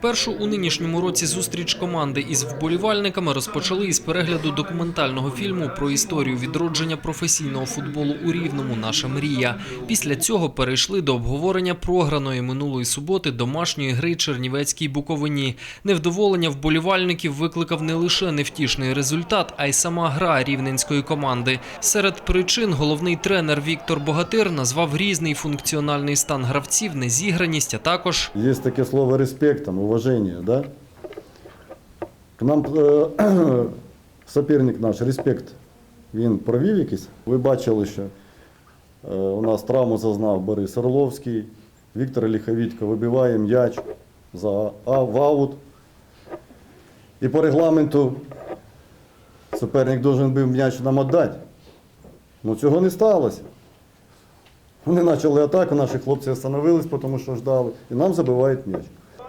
Першу у нинішньому році зустріч команди із вболівальниками розпочали із перегляду документального фільму про історію відродження професійного футболу у Рівному Наша мрія. Після цього перейшли до обговорення програної минулої суботи домашньої гри Чернівецькій Буковині. Невдоволення вболівальників викликав не лише невтішний результат, а й сама гра рівненської команди. Серед причин головний тренер Віктор Богатир назвав різний функціональний стан гравців, незіграність, а також Есть такое слово респект, там, уважение, да? К нам е, соперник наш, респект, він провів якийсь. Ви бачили, що е, у нас травму зазнав Борис Орловський, Віктор Ліховітько вибиває м'яч за а, в аут. І по регламенту суперник должен був м'яч нам віддати. Ну цього не сталося. Вони почали атаку, наші хлопці остановились, тому що ждали, і нам забивають м'яч.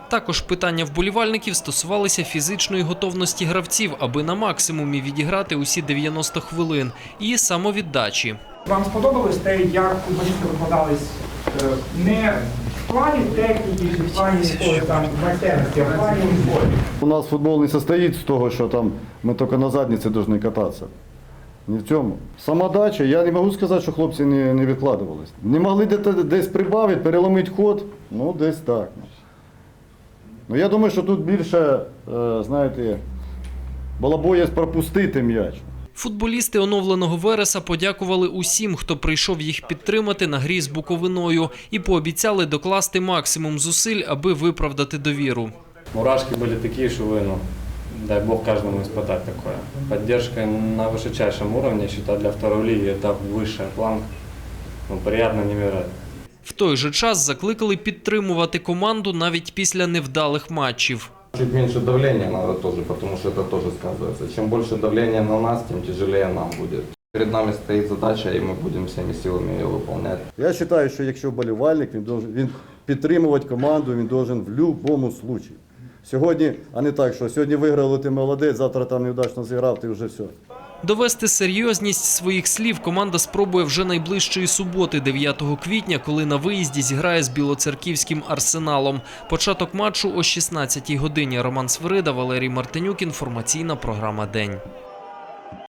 Також питання вболівальників стосувалися фізичної готовності гравців, аби на максимумі відіграти усі 90 хвилин, і самовіддачі. Вам сподобалось те, як футболісти викладались е, не в плані техніки, в плані там майстерності, а в плані футболі? У нас футбол не состоит з того, що там ми тільки на задниці повинні кататися. Не в цьому. Самодача, я не можу сказати, що хлопці не, не відкладувались. Не могли десь прибавити, переломити ход, ну десь так. Ну я думаю, що тут більше, е, знаєте, балабоєць пропустити м'яч. Футболісти оновленого Вереса подякували усім, хто прийшов їх підтримати на грі з Буковиною, і пообіцяли докласти максимум зусиль, аби виправдати довіру. Мурашки были такие, что вы, ну, дай бог каждому испытать такое. Поддержка на высочайшем уровне, я считаю, для второй лиги это высшая планка. Ну, приятно невероятно. В той же час закликали підтримувати команду навіть після невдалих матчів. Чуть меньше давления надо тоже, потому что это тоже сказывается. Чем больше давления на нас, тем тяжелее нам будет. Перед нами стоит задача, и мы будем всеми силами ее выполнять. Я вважаю, що якщо болівальник, він должен він підтримувати команду, він должен в будь-якому випадку. Сьогодні, а не так, що сьогодні виграли, ти молодець, завтра там невдачно зіграв, ти вже все. Довести серйозність своїх слів команда спробує вже найближчої суботи, 9 квітня, коли на виїзді зіграє з білоцерківським арсеналом. Початок матчу о 16 годині. Роман Свирида, Валерій Мартинюк. Інформаційна програма День.